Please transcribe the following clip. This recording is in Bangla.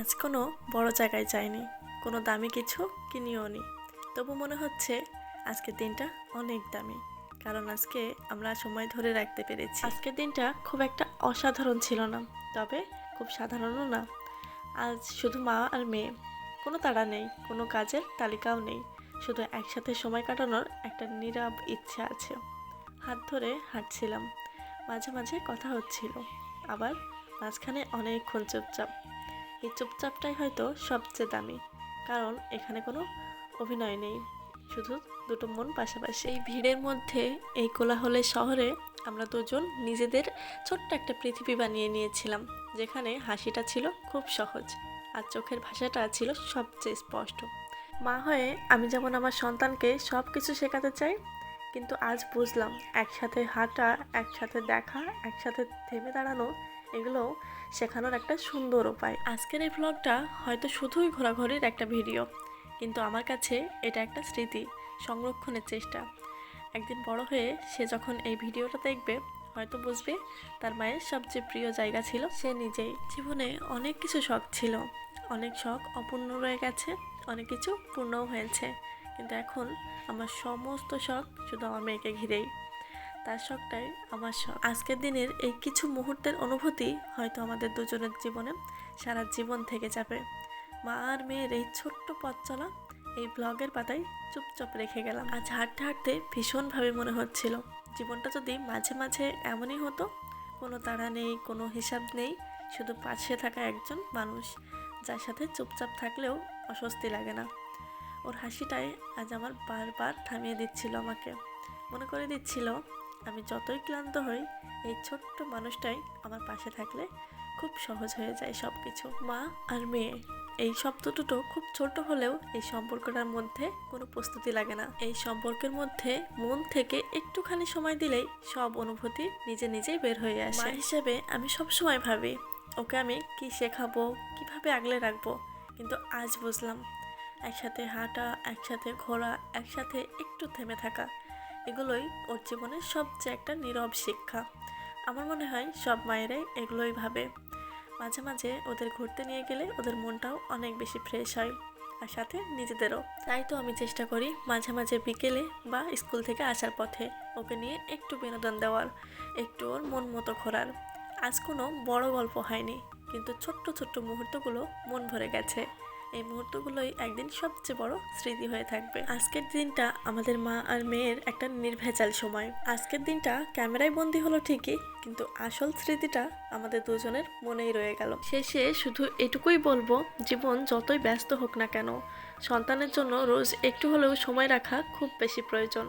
আজ কোনো বড় জায়গায় যাইনি কোনো দামি কিছু কিনিও নি। তবু মনে হচ্ছে আজকের দিনটা অনেক দামি, কারণ আজকে আমরা সময় ধরে রাখতে পেরেছি। আজকের দিনটা খুব একটা অসাধারণ ছিল না, তবে খুব সাধারণও না। আজ শুধু মা আর মেয়ে, কোনো তাড়া নেই, কোনো কাজের তালিকাও নেই, শুধু একসাথে সময় কাটানোর একটা নীরব ইচ্ছা আছে। হাত ধরে হাঁটছিলাম, মাঝে মাঝে কথা হচ্ছিল, আবার মাঝখানে অনেকক্ষণ চুপচাপ। এই চুপচাপটাই হয়তো সবচেয়ে দামি। কারণ এখানে কোনো অভিনয় নেই। শুধু দুটো মন পাশাপাশি। এই ভিড়ের মধ্যে এই কোলাহলের শহরে আমরা দুজন নিজেদের ছোট্ট একটা পৃথিবী বানিয়ে নিয়েছিলাম, যেখানে হাসিটা ছিল খুব সহজ আর চোখের ভাষাটা ছিল সবচেয়ে স্পষ্ট। মা হয়ে আমি যেমন আমার সন্তানকে সব কিছু শেখাতে চাই, কিন্তু আজ বুঝলাম একসাথে হাঁটা, একসাথে দেখা, একসাথে থেমে দাঁড়ানো এগুলো শেখানোর একটা সুন্দর উপায়। আজকের এই ভ্লগটা হয়তো শুধুই ঘোরাঘুরির একটা ভিডিও কিন্তু আমার কাছে এটা একটা স্মৃতি, সংরক্ষণের চেষ্টা। একদিন বড় হয়ে সে যখন এই ভিডিওটা দেখবে, হয়তো বুঝবে তার মায়ের সবচেয়ে প্রিয় জায়গা ছিল সে নিজেই। জীবনে অনেক কিছু শখ ছিল, অনেক শখ অপূর্ণ রয়ে গেছে, অনেক কিছু পূর্ণও হয়েছে। কিন্তু এখন আমার সমস্ত শখ শুধু আমার মেয়েকে ঘিরেই। তার শখটাই আমার শখ। আজকের দিনের এই কিছু মুহূর্তের অনুভূতি হয়তো আমাদের দুজনের জীবনে সারা জীবন থেকে যাবে। মা আর মেয়ের এই ছোট্ট পথ চলা, এই ব্লগের পাতায় চুপচাপ রেখে গেলাম। আজ হাঁটতে হাঁটতে ভীষণভাবে মনে হচ্ছিল, জীবনটা যদি মাঝে মাঝে এমনই হতো, কোনো তাড়া নেই, কোনো হিসাব নেই, শুধু পাশে থাকা একজন মানুষ, যার সাথে চুপচাপ থাকলেও অস্বস্তি লাগে না। ওর হাসিটাই আজ আমার বারবার থামিয়ে দিচ্ছিল আমাকে। মনে করে দিচ্ছিল আমি যতই ক্লান্ত হই, এই ছোট্ট মানুষটাই আমার পাশে থাকলে খুব সহজ হয়ে যায় সব কিছু মা আর মেয়ে, এই শব্দ দুটো খুব ছোট হলেও এই সম্পর্কটার মধ্যে কোনো প্রস্তুতি লাগে না। এই সম্পর্কের মধ্যে মন থেকে একটুখানি সময় দিলেই সব অনুভূতি নিজে নিজেই বের হয়ে আসে। মা হিসেবে আমি সব সময় ভাবি, ওকে আমি কি শেখাবো, কীভাবে আগলে রাখব? কিন্তু আজ বুঝলাম, একসাথে হাঁটা, একসাথে ঘোরা, একসাথে একটু থেমে থাকা এগুলোই ওর জীবনের সবচেয়ে একটা নীরব শিক্ষা। আমার মনে হয় সব মায়েরাই এগুলোই ভাবে। মাঝে মাঝে ওদের ঘুরতে নিয়ে গেলে ওদের মনটাও অনেক বেশি ফ্রেশ হয়, আর সাথে নিজেদেরও। তাই তো আমি চেষ্টা করি মাঝে মাঝে বিকেলে বা স্কুল থেকে আসার পথে ওকে নিয়ে একটু বিনোদন দেওয়ার, একটু ওর মন মতো ঘোরার। আজ কোনো বড় গল্প হয়নি, কিন্তু ছোট্ট ছোট্ট মুহূর্তগুলো মন ভরে গেছে। এই মুহূর্তগুলোই একদিন সবচেয়ে বড় স্মৃতি হয়ে থাকবে। আজকের দিনটা আমাদের মা আর মেয়ের একটা নির্ভেজাল সময়। আজকের দিনটা ক্যামেরায় বন্দি হলো ঠিকই, কিন্তু আসল স্মৃতিটা আমাদের দুজনের মনেই রয়ে গেল। শেষে শুধু এটুকুই বলব, জীবন যতই ব্যস্ত হোক না কেন, সন্তানের জন্য রোজ একটু হলেও সময় রাখা খুব বেশি প্রয়োজন।